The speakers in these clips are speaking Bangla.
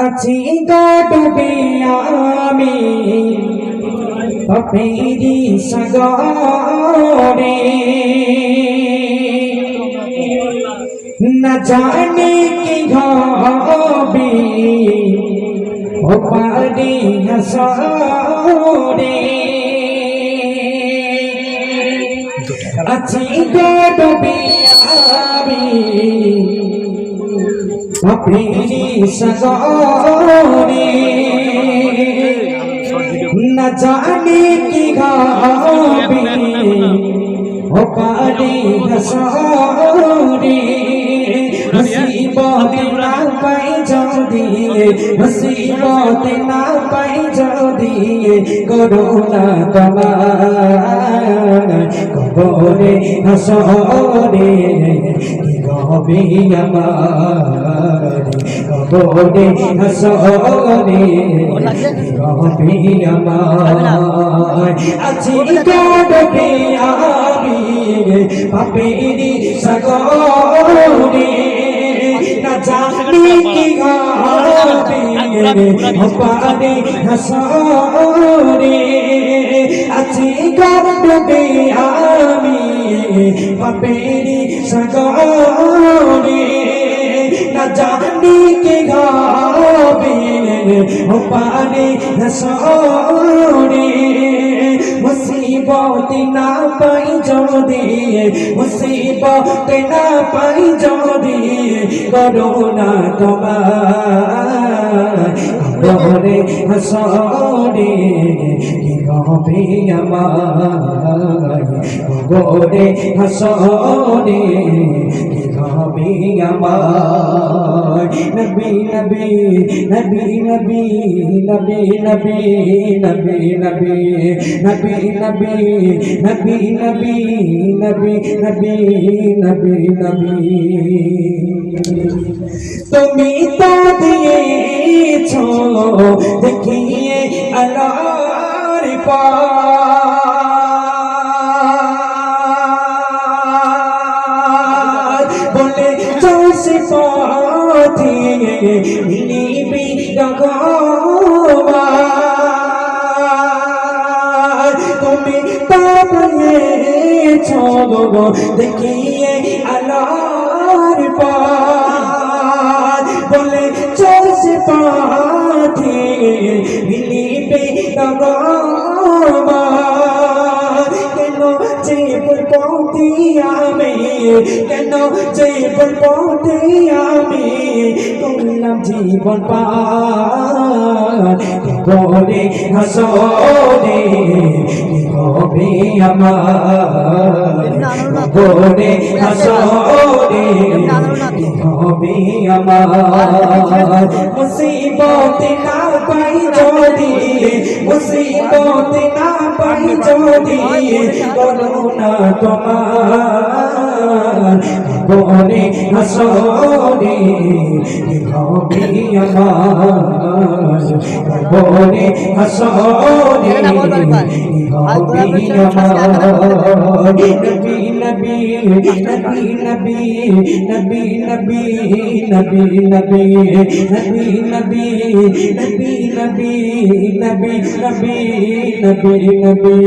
আছি গডবে আমি পাপেরি সাগরে। না জানে কি হবে ও পারি হাসরে আছি গডবে আমি না জানে কি গাবে ও পারে হসরে মুসিবত না পাই যদি মুসিবত না পাই যদি করোনা তোমার ভোরে হাসরে হবে আমার ভোরে হাসরে হবে আমার। আজি গড়বে আমি পাপেরি সগরে। পারে হাসরে আছি গড়বে আমি পাপেরি সাগরে না জানি কি হবে ও পারে হসরে মুসিবত না পাই যদি মুসিবত না পাই যদি করোনা তোমার কবরে হসরে কি হবে আমার কবরে হসরে কি হবে আমার নবী নবী নবী নবী নবী নবী নবী নবী নবী নবী নবী নবী নবী নবী নবী নবী তুমি তো बोले जस पाथी तो भी तुम्हें तब ये देखिए अलार पार बोले जस पाथी तो কেন জীবন পথে আমি? কেন জীবন পথে আমি? করলাম জীবন পার। হাসরে হবে আমার? করে হাসরে হবে আমার? মুসিবত না পাই মুসিবত না পাই যদি করুণা তোমার। করে হাসরে কি হবে আমার করে হাসরে কি হবে আমার নবী নবী নবী নবী নবী নবী নবী নবী নবী নবী নবী নবী নবী নবী নবী নবী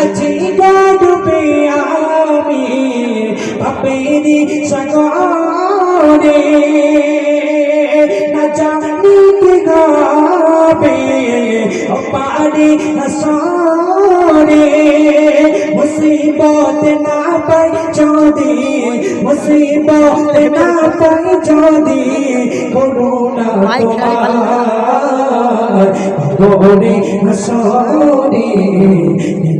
আজি গাডবে আমি পাপেরি সাগরে না জানি কি গাবে পারে হাসরে মুসিবত না পাই যদি মুসিবত না পাই যদি করুণা তোমার গোরে হাসরে